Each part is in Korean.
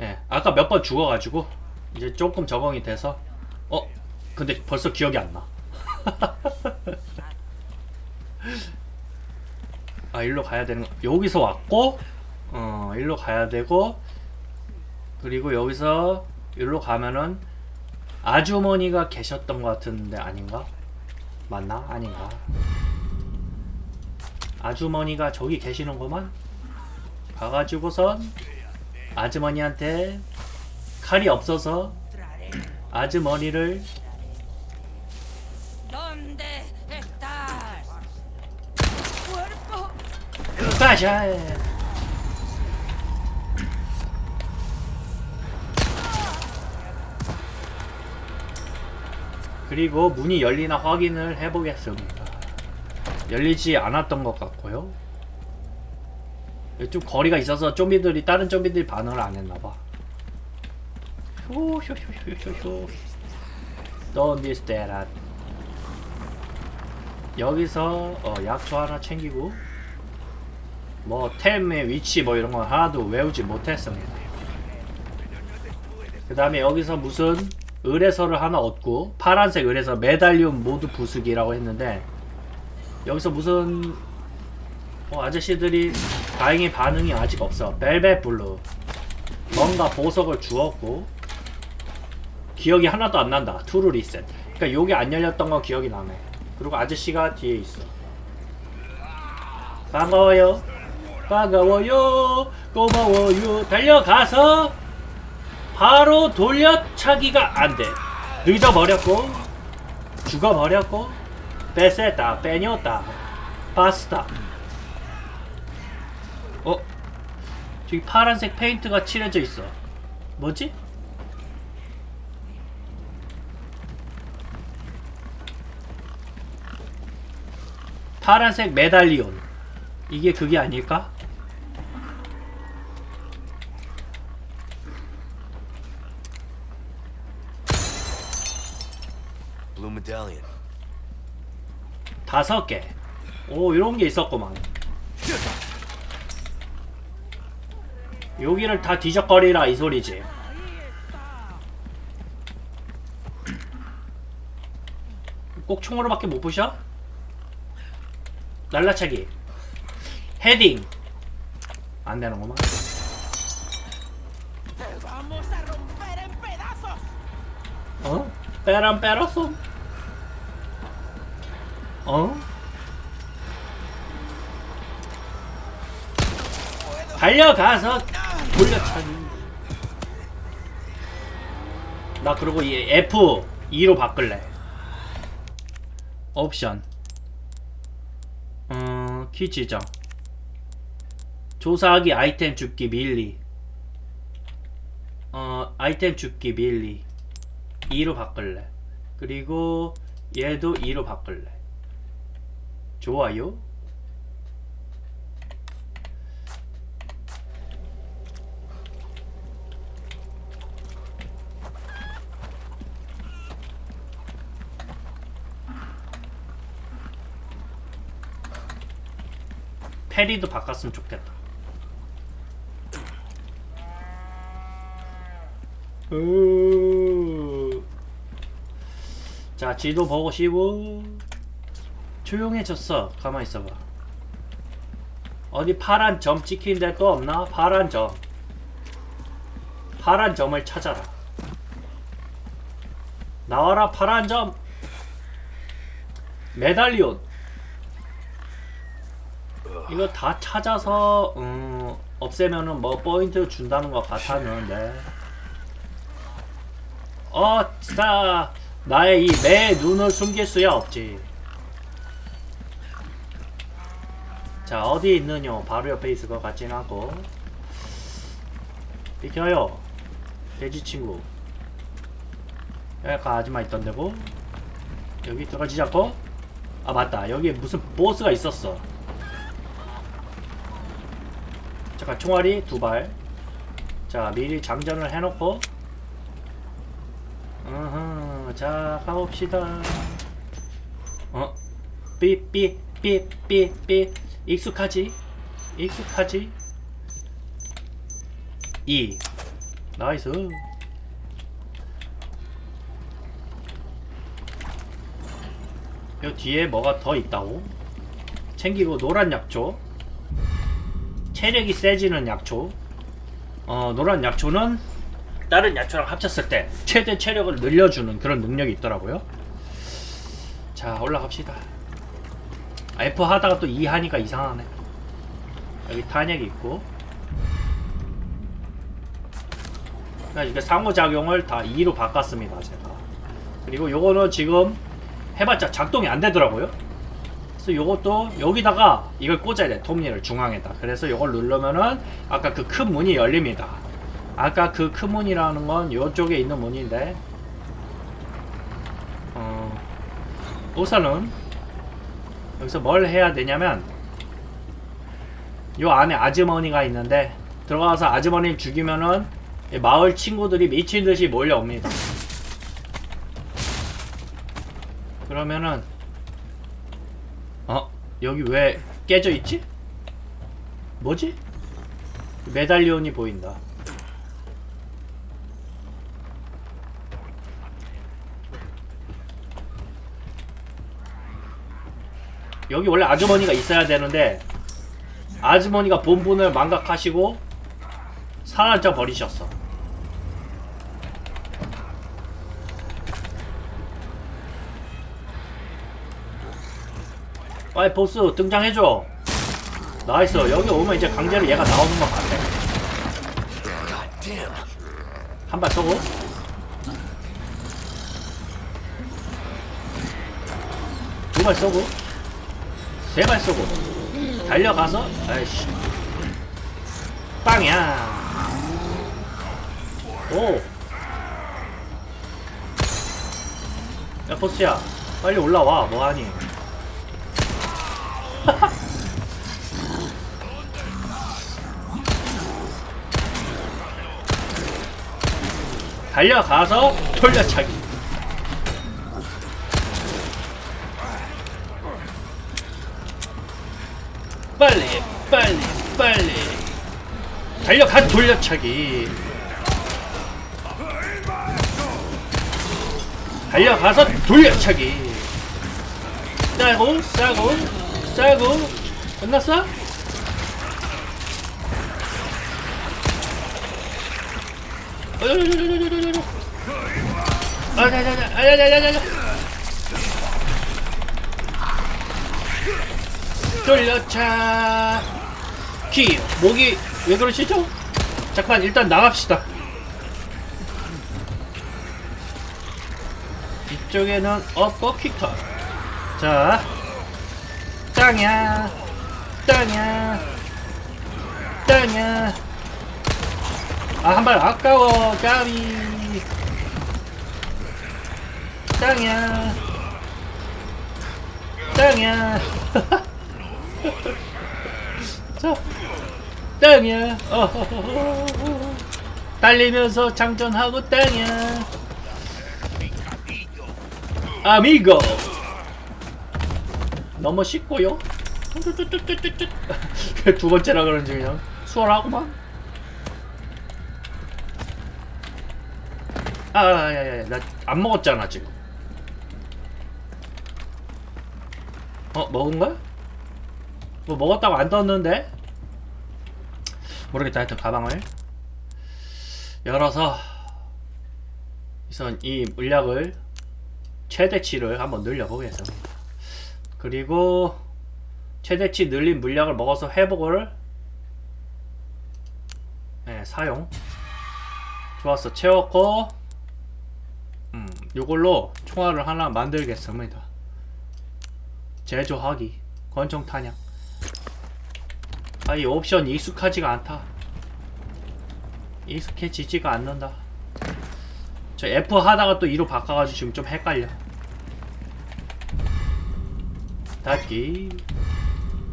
예, 아까 몇 번 죽어가지고 이제 조금 적응이 돼서 어 근데 벌써 기억이 안 나. 아 일로 가야 되는 거 여기서 왔고 어 일로 가야 되고 그리고 여기서 일로 가면은 아주머니가 계셨던 것 같은데 아닌가? 맞나? 아닌가? 아주머니가 저기 계시는 거만 가가지고선 아주머니한테 칼이 없어서 아주머니를. 가자. 그리고 문이 열리나 확인을 해보겠습니다. 열리지 않았던 것 같고요. 좀 거리가 있어서 좀비들이 다른 좀비들이 반응을 안 했나봐. 휴휴휴휴휴. Don't miss that. 여기서 어, 약초 하나 챙기고 뭐 템의 위치 뭐 이런 건 하나도 외우지 못했습니다. 그 다음에 여기서 무슨 의뢰서를 하나 얻고 파란색 의뢰서 메달리움 모두 부수기라고 했는데 여기서 무슨 어, 아저씨들이 다행히 반응이 아직 없어. 벨벳 블루 뭔가 보석을 주었고 기억이 하나도 안 난다. 투루 리셋. 그러니까 요게 안 열렸던 거 기억이 나네. 그리고 아저씨가 뒤에 있어. 반가워요. 반가워요. 고마워요. 달려가서 바로 돌려차기가 안 돼. 늦어버렸고, 죽어버렸고, 뺏었다, 빼녔다, 파스타. 어? 저기 파란색 페인트가 칠해져 있어. 뭐지? 파란색 메달리온. 이게 그게 아닐까? 다섯 개. 오, 이런 게 있었구만. 여기를 다 뒤적거리라 이 소리지. 꼭 총으로밖에 못 부셔? 날라차기. 헤딩. 안 되는구만. 어? 빼란 빼라쏨. 어? 달려가서 돌려차기. 나 그리고 이 F 2로 바꿀래. 옵션. 음, 키 지정. 조사하기 아이템 줍기 밀리. 어, 아이템 줍기 밀리. 2로 바꿀래. 그리고 얘도 2로 바꿀래. 좋아요. 페리도 바꿨으면 좋겠다. 으... 자, 지도 보고 쉬고 조용해졌어. 가만 있어봐. 어디 파란 점 찍힌 데 또 없나? 파란 점. 파란 점을 찾아라. 나와라 파란 점. 메달리온. 이거 다 찾아서 음, 없애면은 뭐 포인트 준다는 것 같았는데. 어, 자, 나의 이 매 눈을 숨길 수야 없지. 자, 어디 있느냐? 바로 옆에 있을 것 같진 않고. 비켜요. 돼지 친구. 여기 아줌마 있던 데고. 여기 떨어지지 않고. 아, 맞다. 여기 무슨 보스가 있었어. 잠깐, 총알이 두 발. 자, 미리 장전을 해놓고. 자, 가봅시다. 어? 삐삐 삐삐 삐 익숙하지? 익숙하지? 2 나이스 요 뒤에 뭐가 더 있다고? 챙기고 노란 약초 체력이 세지는 약초. 어 노란 약초는 다른 약초랑 합쳤을 때 최대 체력을 늘려주는 그런 능력이 있더라고요. 자 올라갑시다. 아, F 하다가 또 E 하니까 이상하네. 여기 탄약이 있고. 그러니까 이게 상호작용을 다 2로 바꿨습니다 제가. 그리고 요거는 지금 해봤자 작동이 안 되더라고요 그래서 요것도 여기다가 이걸 꽂아야 돼. 톱니를 중앙에다. 그래서 요걸 누르면은 아까 그 큰 문이 열립니다. 아까 그 큰 문이라는 건 요쪽에 있는 문인데 어 우선은 여기서 뭘 해야 되냐면 요 안에 아주머니가 있는데 들어가서 아주머니를 죽이면은 이 마을 친구들이 미친 듯이 몰려옵니다. 그러면은 어 여기 왜 깨져 있지? 뭐지? 메달리온이 보인다. 여기 원래 아주머니가 있어야 되는데 아주머니가 본분을 망각하시고 사라져 버리셨어. 빨리 보스 등장해줘. 나이스. 여기 오면 이제 강제로 얘가 나오는 것 같아. 한 발 쏘고. 두 발 쏘고. 세 발 쏘고. 달려가서, 아이씨. 빵이야. 오. 야, 보스야. 빨리 올라와. 뭐하니? 달려가서 돌려차기. 빨리, 빨리, 빨리. 달려가 돌려차기. 달려가서 돌려차기. 싸고, 싸고, 싸고. 끝났어? 어여여여여여여여. 돌려차. 키, 목이 왜 그러시죠? 잠깐 일단 나갑시다. 이쪽에는 어퍼킥터. 자, 땅이야, 땅이야, 땅이야. 아, 한 발 아까워, 까비. 자, 땅이야. 어허허허허. 달리면서 장전하고 땅이야. 아미고. 너무 쉽고요. 두 번째라 그런지 그냥 수월하구만. 아, 야야야, 나 안 먹었잖아 지금. 어, 먹은 거야? 뭐 먹었다고 안 떴는데? 모르겠다. 하여튼 가방을 열어서 우선 이 물약을 최대치를 한번 늘려보겠습니다. 그리고 최대치 늘린 물약을 먹어서 회복을 네, 사용 좋았어 채웠고 음, 요걸로 총알을 하나 만들겠습니다. 제조하기 권총 탄약. 아이 옵션 익숙하지가 않다. 익숙해지지가 않는다. 저 F 하다가 또 2로 바꿔가지고 지금 좀 헷갈려. 닫기.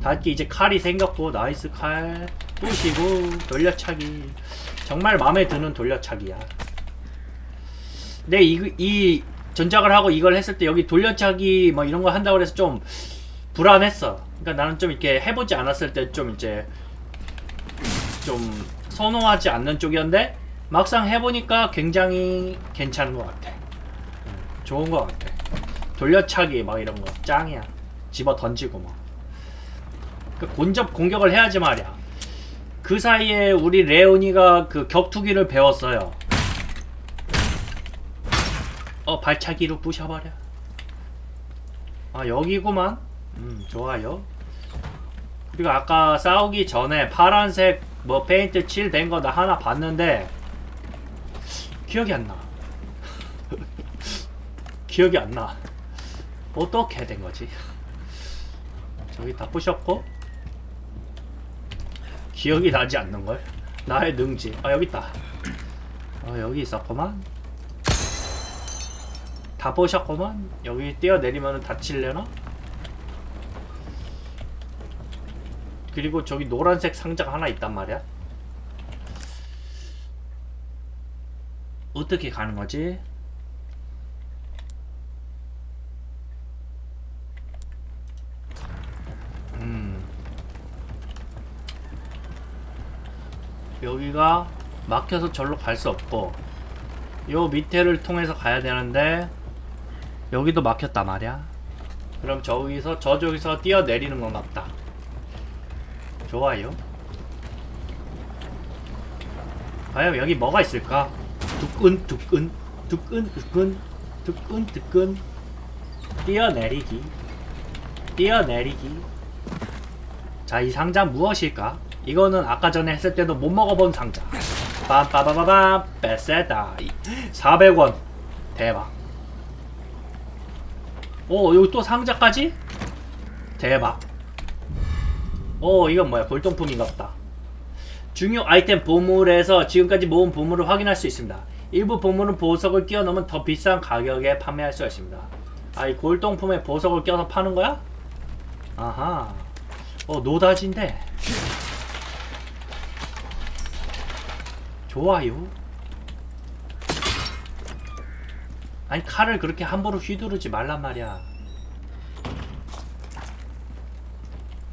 닫기 이제 칼이 생겼고 나이스 칼. 부시고 돌려차기. 정말 마음에 드는 돌려차기야 근데 이, 이 전작을 하고 이걸 했을 때 여기 돌려차기 뭐 이런 거 한다고 해서 좀 불안했어 그러니까 나는 좀 이렇게 해보지 않았을 때 좀 이제 좀 선호하지 않는 쪽이었는데 막상 해보니까 굉장히 괜찮은 것 같아. 음, 좋은 것 같아. 돌려차기 막 이런 거 짱이야. 집어 던지고 막. 그 곤접 공격을 해야지 말이야. 그 사이에 우리 레오니가 그 격투기를 배웠어요. 어 발차기로 부셔버려. 아 여기구만. 음 좋아요. 그리고 아까 싸우기 전에 파란색 뭐 페인트 칠 된 거 나 하나 봤는데 기억이 안 나. 기억이 안 나. 어떻게 된 거지? 저기 다 부셨고 기억이 나지 않는 걸. 나의 능지. 아 여기 있다. 어 여기 있었구만. 다 보셨구만. 여기 뛰어내리면 다칠려나? 그리고 저기 노란색 상자가 하나 있단 말이야. 어떻게 가는 거지? 음. 여기가 막혀서 절로 갈 수 없고 요 밑에를 통해서 가야 되는데 여기도 막혔단 말이야. 그럼 저기서 저쪽에서 뛰어내리는 건 같다. 좋아요. 과연 여기 뭐가 있을까? 두끈 두끈 두끈 두끈 두끈 두끈 뛰어내리기 뛰어내리기 자 이 상자 무엇일까? 이거는 아까 전에 했을 때도 못 먹어본 상자 빰빠바바밤 베세다 400원 대박 오 여기 또 상자까지? 대박. 오 이건 뭐야? 골동품인가 보다. 중요 아이템 보물에서 지금까지 모은 보물을 확인할 수 있습니다. 일부 보물은 보석을 끼워 넣으면 더 비싼 가격에 판매할 수가 있습니다. 아 이 골동품에 보석을 껴서 파는 거야? 아하. 어 노다지인데. 좋아요 아니 칼을 그렇게 함부로 휘두르지 말란 말이야.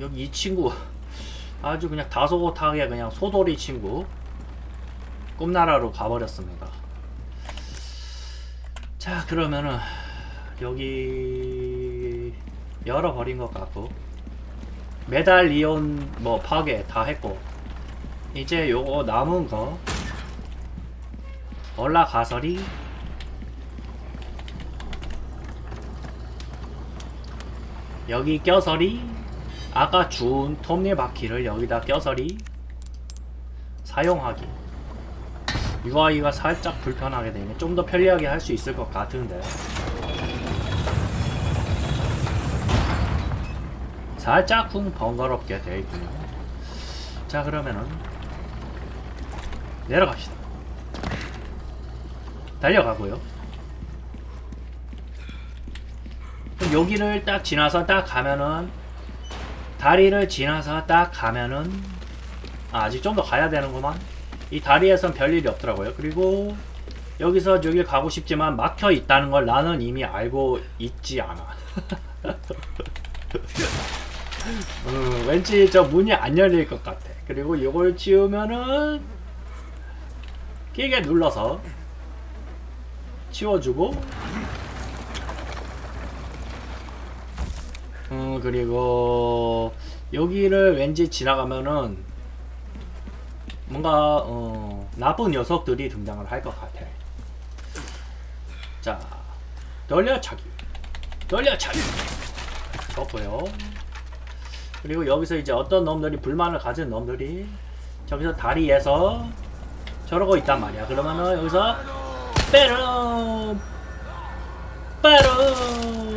여기 이 친구 아주 그냥 다소곳하게 그냥 소돌이 친구 꿈나라로 가버렸습니다. 자 그러면은 여기 열어버린 것 같고 메달리온 뭐 파괴 다 했고 이제 요거 남은 거 올라가서리 여기 껴서리. 아까 준 톱니바퀴를 여기다 껴서리. 사용하기. UI가 살짝 불편하게 되네 좀더 편리하게 할 수 있을 것 같은데. 살짝 쿵 번거롭게 되어 있군요. 자 그러면은 내려갑시다. 달려가고요 그럼 여기를 딱 지나서 딱 가면은 다리를 지나서 딱 가면은 아, 아직 좀 더 가야 되는구만. 이 다리에선 별일이 없더라고요. 그리고 여기서 저길 가고 싶지만 막혀 있다는 걸 나는 이미 알고 있지 않아. 음, 왠지 저 문이 안 열릴 것 같아. 그리고 이걸 치우면은 끼게 눌러서 치워주고 음 그리고 여기를 왠지 지나가면은 뭔가 어, 나쁜 녀석들이 등장을 할 것 같아. 자 돌려차기, 돌려차기 좋고요. 그리고 여기서 이제 어떤 놈들이 불만을 가진 놈들이 저기서 다리에서 저러고 있단 말이야. 그러면은 여기서 빼름 빼름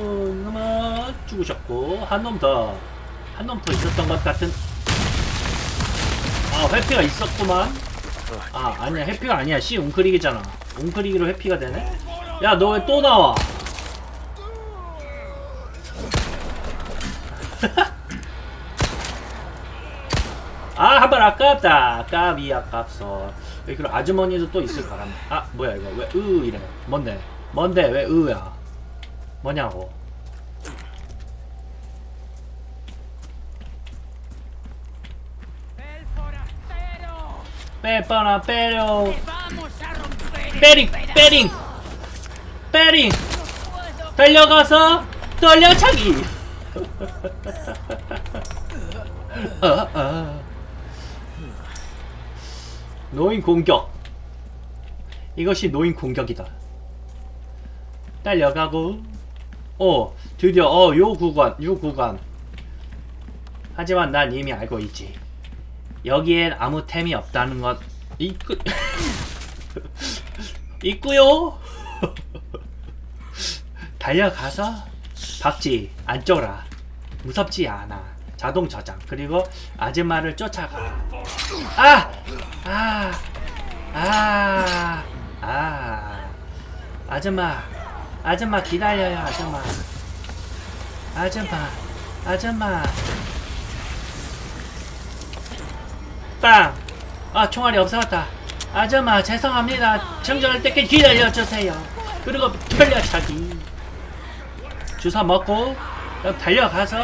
죽으셨고 한 놈 더 한 놈 더 있었던 것 같은. 아 회피가 있었구만. 아 아니야 회피가 아니야. C 웅크리기잖아. 웅크리기로 회피가 되네? 야 너 왜 또 나와? 아 한 발 아깝다. 아깝이 아깝소. 그리고 아주머니도 또 있을 거란 아 뭐야 이거? 왜 으 이래. 뭔데? 뭔데? 왜 으야? 뭐냐고 빼빠나 빼려 ¡Que va Vamos a romper 빼링 빼링 빼링. 달려가서 돌려차기. 어, 어. 노인 공격. 이것이 노인 공격이다. 달려가고. 어 드디어 어요 구간 요 구간. 하지만 난 이미 알고 있지 여기엔 아무 템이 없다는 것. 있고 있고요. 달려가서 박지 안 쫄아 무섭지 않아. 자동 저장. 그리고 아줌마를 쫓아가. 아! 아! 아! 아! 아줌마. 아줌마 기다려요 아줌마. 아줌마. 아줌마 빵! 아 총알이 없어졌다. 아줌마 죄송합니다. 정전할 때까지 기다려주세요. 그리고 돌려차기. 주사 먹고 달려가서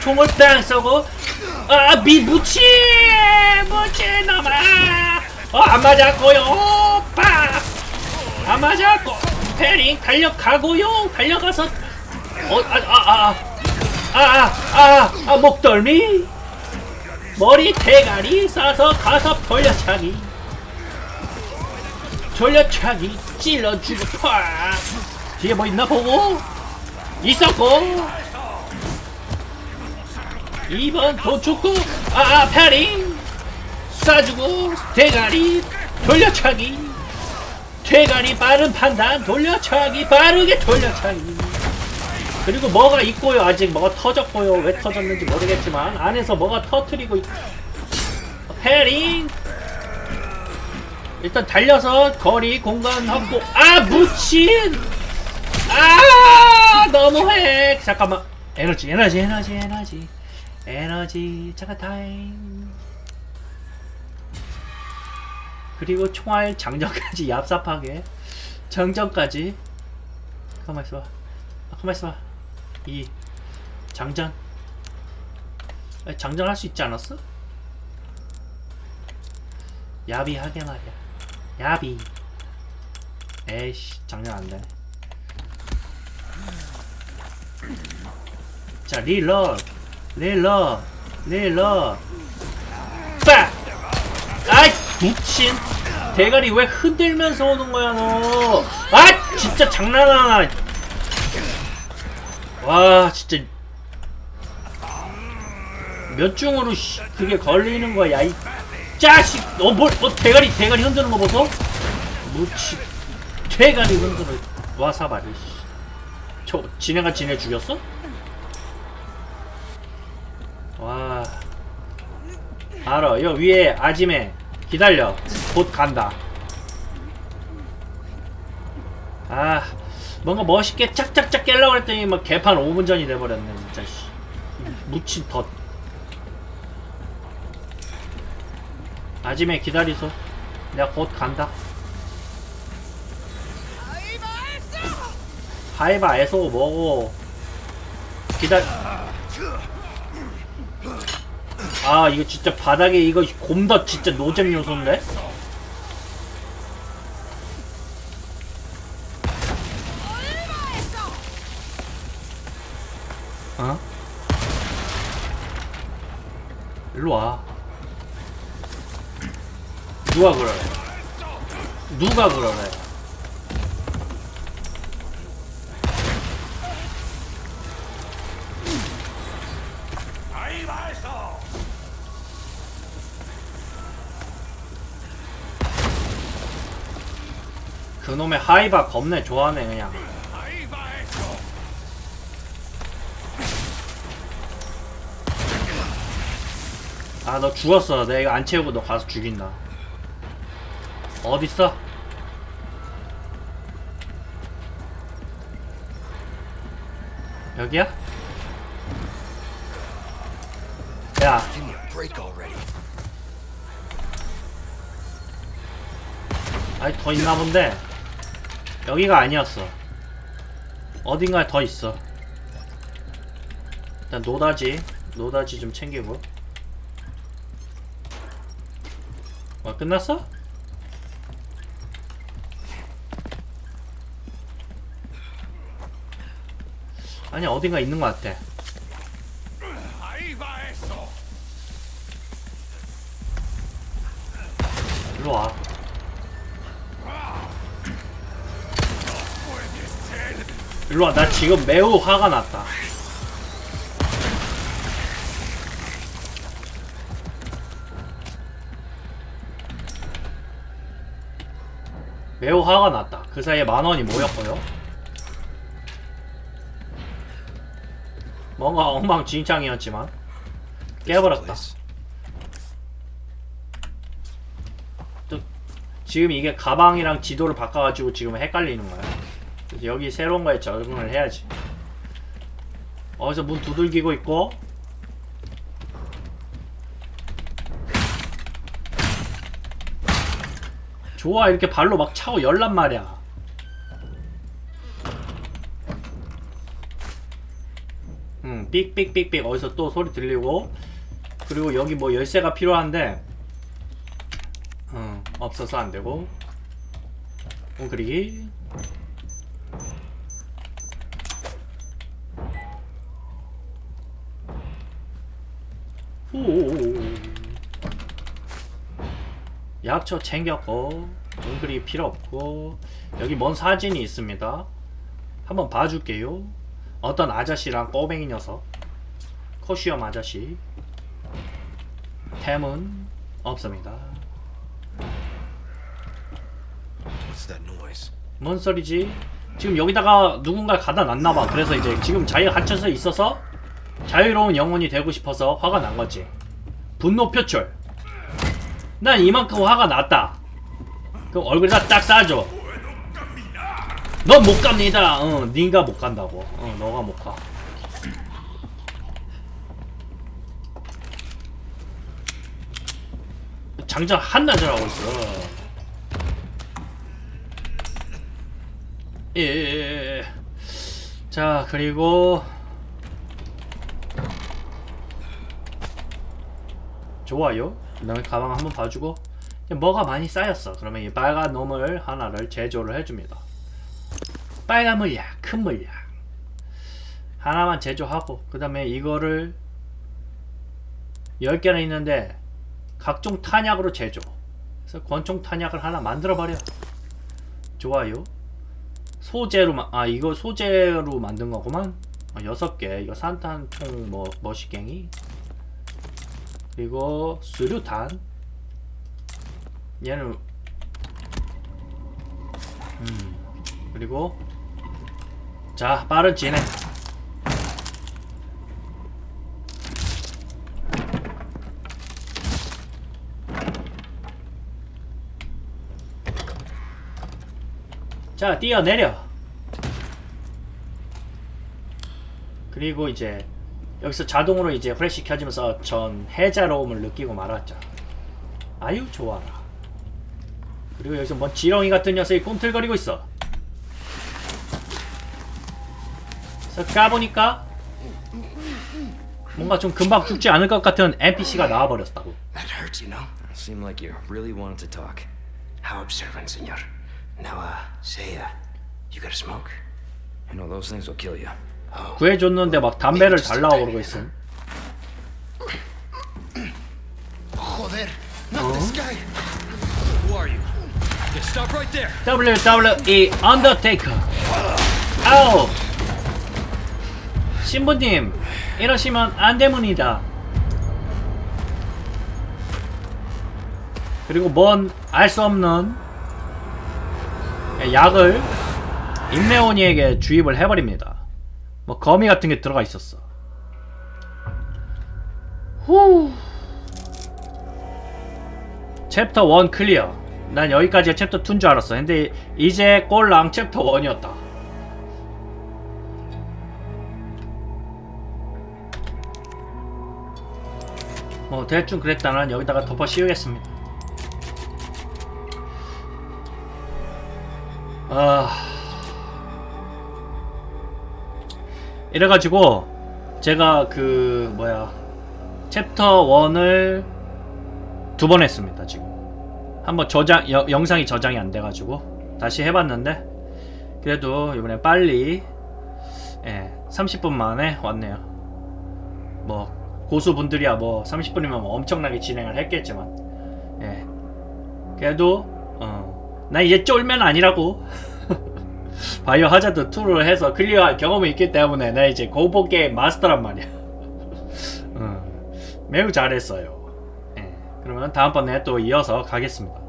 총을 땅 쏘고 아 미 무치! 무치 넘어 어안 맞았고요. 빡안 맞았고 패링 달려가고요. 달려가서 어아아아아아아 목덜미 머리 대가리 싸서 가서 돌려차기. 돌려차기 찔러주고 팍 뒤에 뭐 있나 보고? 있었고. 2번 도축구 아 패링. 쏴주고 대가리 돌려차기. 대가리 빠른 판단 돌려차기 빠르게 돌려차기 그리고 뭐가 있고요? 아직 뭐가 터졌고요? 왜 터졌는지 모르겠지만 안에서 뭐가 터트리고 있... 패링! 일단 달려서 거리 공간 확보. 아 묻힌 아 너무해! 잠깐만. 에너지 에너지 에너지 에너지. 에너지 잠깐 타임. 그리고 총알 장전까지 얍삽하게. 정전까지. 가만 있어봐. 아, 가만 있어봐 이 장전 아, 장전할 수 있지 않았어? 야비 하게 말이야. 야비. 에이씨 장전 안되네. 자 릴러 릴러 릴러 빡! 아이 미친. 대가리 왜 흔들면서 오는 거야 너 아 진짜 장난하나 와 진짜. 몇 중으로 씨, 그게 걸리는 거야 이 짜식. 어뭘 어, 대가리 대가리 흔드는 거 보소? 무치 대가리 흔드는 와사바리 씨. 저 지네가 지네 죽였어? 와. 알아 여 위에 아지매. 기다려. 곧 간다. 아 뭔가 멋있게 짝짝짝 깰려고 그랬더니 막 개판 5분 전이 돼버렸네 진짜 씨. 묻힌 덧 아지매 기다리소. 내가 곧 간다. 하이바에서 뭐고 기다 아 이거 진짜 바닥에 이거 곰덧 진짜 노잼 요소인데 누가 그러래 누가 그러래 그놈의 하이바 겁내 좋아하네 그냥. 아 너 죽었어. 내가 이거 안 채우고 너 가서 죽인다 어딨어? 여기야? 야. 아니 더 있나 본데 여기가 아니었어 어딘가에 더 있어 일단 노다지 노다지 좀 챙기고 어 끝났어? 아니 어딘가 있는 것 같아. Ahí va eso. 일로 와. Puede ser. 일로 와. 나 지금 매우 화가 났다. 매우 화가 났다. 그 사이에 만원이 모였고요 뭔가 엉망진창이었지만 깨버렸다. 또 지금 이게 가방이랑 지도를 바꿔가지고 지금 헷갈리는 거야. 여기 새로운 거에 적응을 해야지. 어디서 문 두들기고 있고. 좋아 이렇게 발로 막 차고 열란 말이야 음 삑삑삑삑 어디서 또 소리 들리고 그리고 여기 뭐 열쇠가 필요한데 음 없어서 안되고. 웅크리기. 오 약초 챙겼고 웅크리 필요 없고. 여기 뭔 사진이 있습니다. 한번 봐줄게요 어떤 아저씨랑 꼬맹이 녀석. 코시엄 아저씨. 템은 없습니다? 뭔 소리지? 지금 여기다가 누군가 가다 놨나봐. 그래서 이제 지금 자기가 갇혀서 있어서 자유로운 영혼이 되고 싶어서 화가 난 거지. 분노 표출. 난 이만큼 화가 났다. 그럼 얼굴에다 딱 쏴줘 넌못 갑니다. 응 니가 못 간다고. 응 너가 못 가. 장전 한나절 하고 있어. 예, 예, 예. 자 그리고 좋아요. 그다음에 가방 한번 봐주고. 뭐가 많이 쌓였어. 그러면 이 빨간 놈을 하나를 제조를 해줍니다 빨간 물약 큰 물약. 하나만 제조하고 그 다음에 이거를 10개나 있는데 각종 탄약으로 제조. 그래서 권총 탄약을 하나 만들어 버려. 좋아요. 소재로 마, 아 이거 소재로 만든 거구만. 아, 여섯 개. 이거 산탄총 뭐 머시갱이. 그리고 수류탄. 얘는 음 그리고 자 빠른 진행. 자 뛰어내려. 그리고 이제 여기서 자동으로 이제 프레시 켜지면서 전 해자로움을 느끼고 말았죠. 아유 좋아라. 그리고 여기서 뭔 지렁이 같은 녀석이 꿈틀거리고 있어 그래서 까보니까 뭔가 좀 금방 죽지 않을 것 같은 NPC가 나와버렸다고 That hurts, you know. Seemed like you really wanted to talk. How observant, senor. Now, uh, say, uh, you got a smoke? You know, those things will kill you. Oh, 구해줬는데 막 담배를 달라고 그러고 있음 Joder, not this guy. who are you? Yeah, stop right there. WWE 언더테이커 아우 신부님 이러시면 안 됩니다. 그리고 뭔 알 수 없는 약을 임메오니에게 주입을 해버립니다. 뭐 거미 같은 게 들어가 있었어. 후. 챕터 1 클리어. 난 여기까지가 챕터 2인 줄 알았어. 근데 이제 꼴랑 챕터 1이었다 뭐 대충 그랬다는 여기다가 덮어 씌우겠습니다. 아. 이래가지고 제가 그 뭐야 챕터 1을 두 번 했습니다 지금. 한번 저장 여- 영상이 저장이 안 돼가지고 다시 해봤는데 그래도 이번에 빨리 예, 30분 만에 왔네요. 뭐 고수분들이야 뭐 30분이면 뭐 엄청나게 진행을 했겠지만. 예. 그래도 어, 나 이제 쫄면 아니라고. 바이오 하자드 2를 해서 클리어할 경험이 있기 때문에 나 이제 고보 게임 마스터란 말이야. 어, 매우 잘했어요. 예, 그러면 다음번에 또 이어서 가겠습니다